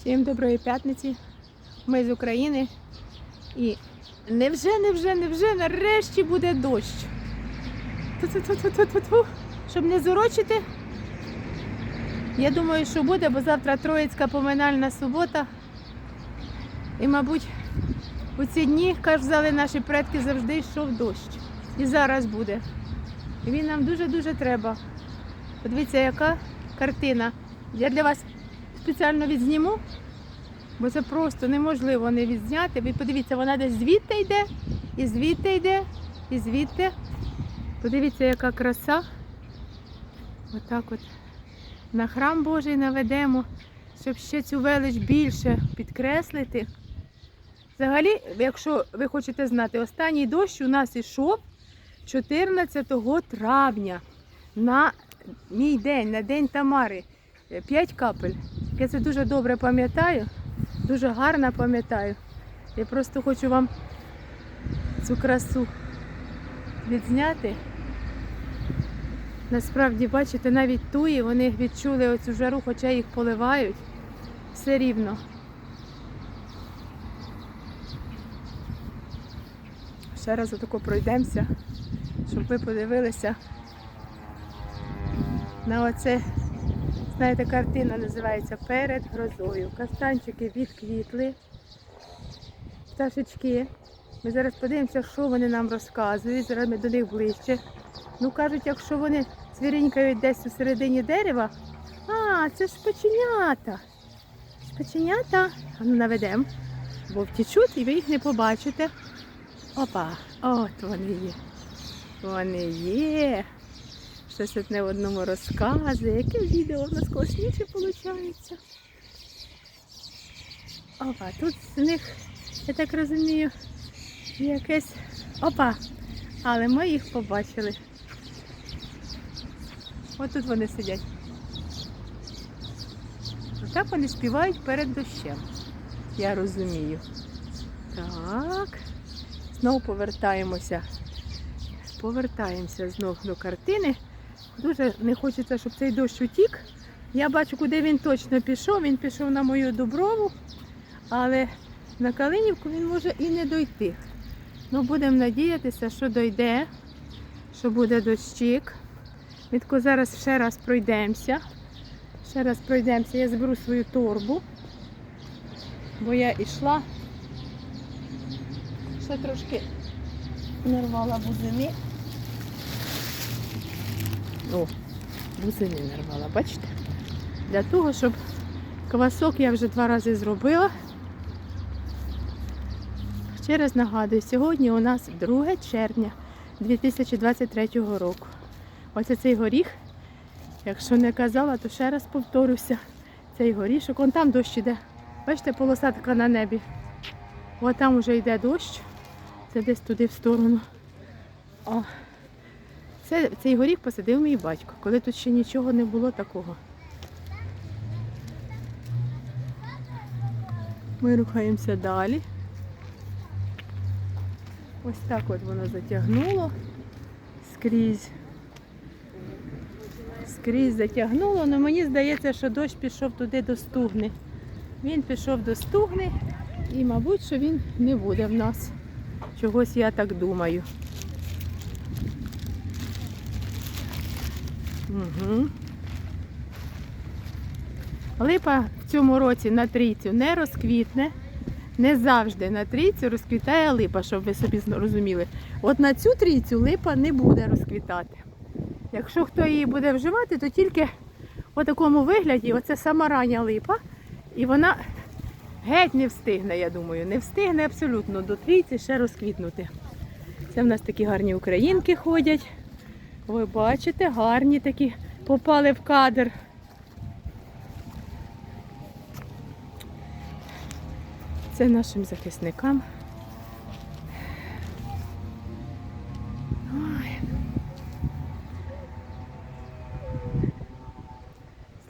Всім доброї п'ятниці. Ми з України. І невже, невже, невже нарешті буде дощ. Ту-ту-ту-ту-ту-ту. Щоб не зурочити. Я думаю, що буде, бо завтра Троїцька поминальна субота. І, мабуть, у ці дні, казали наші предки, завжди йшов дощ. І зараз буде. І він нам дуже-дуже треба. Подивіться, яка картина. Я для вас спеціально відзніму, бо це просто неможливо не відзняти. Ви подивіться, вона десь звідти йде, і звідти йде, і звідти. Подивіться, яка краса. Отак от на храм Божий наведемо, щоб ще цю велич більше підкреслити. Взагалі, якщо ви хочете знати, останній дощ у нас ішов 14 травня на мій день, на день Тамари. 5 капель. Я це дуже добре пам'ятаю, дуже гарно пам'ятаю. Я просто хочу вам цю красу відзняти. Насправді, бачите, навіть туї вони відчули оцю жару, хоча їх поливають. Все рівно. Ще раз отако пройдемося, щоб ви подивилися на оце, знаєте, картина називається Перед грозою. Кастанчики відквітли, пташечки. Ми зараз подивимося, що вони нам розказують. Зараз ми до них ближче. Ну, кажуть, якщо вони цвірінькають десь у середині дерева, а, це ж печенята. Печенята, а ну наведемо, бо втічуть і ви їх не побачите. Опа, от вони є. Вони є. Щось одне в одному розказує. Яке відео в нас класніше виходить. Опа, тут з них, я так розумію, якесь. Опа! Але ми їх побачили. Ось тут вони сидять. Отак вони співають перед дощем. Я розумію. Так. Знову повертаємося. Повертаємося знов до картини. Дуже не хочеться, щоб цей дощ утік. Я бачу, куди він точно пішов. Він пішов на мою Дуброву, але на Калинівку він може і не дойти. Ну, будемо надіятися, що дойде, що буде дощик. Тако зараз ще раз пройдемося. Ще раз пройдемося. Я зберу свою торбу, бо я йшла. Ще трошки нарвала бузини. О, бузини нарвала, бачите? Для того, щоб квасок я вже два рази зробила. Ще раз нагадую, сьогодні у нас 2 червня 2023 року. Оце цей горіх, якщо не казала, то ще раз повторюся. Цей горішок, вон там дощ іде. Бачите, полоса така на небі. О, там вже йде дощ. Це десь туди в сторону. О. Це, цей горіх посадив мій батько, коли тут ще нічого не було такого. Ми рухаємося далі. Ось так от воно затягнуло скрізь. Скрізь затягнуло, але мені здається, що дощ пішов туди до стугни. Він пішов до стугни і, мабуть, що він не буде в нас. Чогось я так думаю. Угу. Липа в цьому році на трійцю не розквітне. Не завжди на трійцю розквітає липа, щоб ви собі розуміли. От на цю трійцю липа не буде розквітати. Якщо хто її буде вживати, то тільки в такому вигляді, оце сама рання липа, і вона геть не встигне, я думаю, не встигне абсолютно до трійці ще розквітнути. Це в нас такі гарні українки ходять. Ви бачите, гарні такі попали в кадр. Це нашим захисникам. Ой.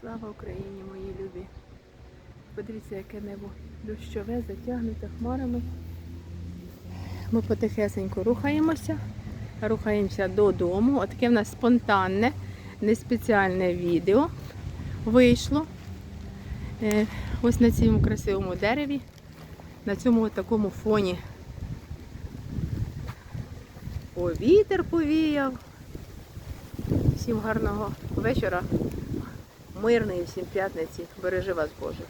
Слава Україні, мої любі. Подивіться, яке небо дощове, затягнуте хмарами. Ми потихесенько рухаємося, рухаємося додому. Отаке в нас спонтанне, не спеціальне відео вийшло. Е, Ось на цьому красивому дереві, на цьому такому фоні. О, вітер повіяв. Всім гарного вечора, мирної всім п'ятниці. Бережи вас Боже.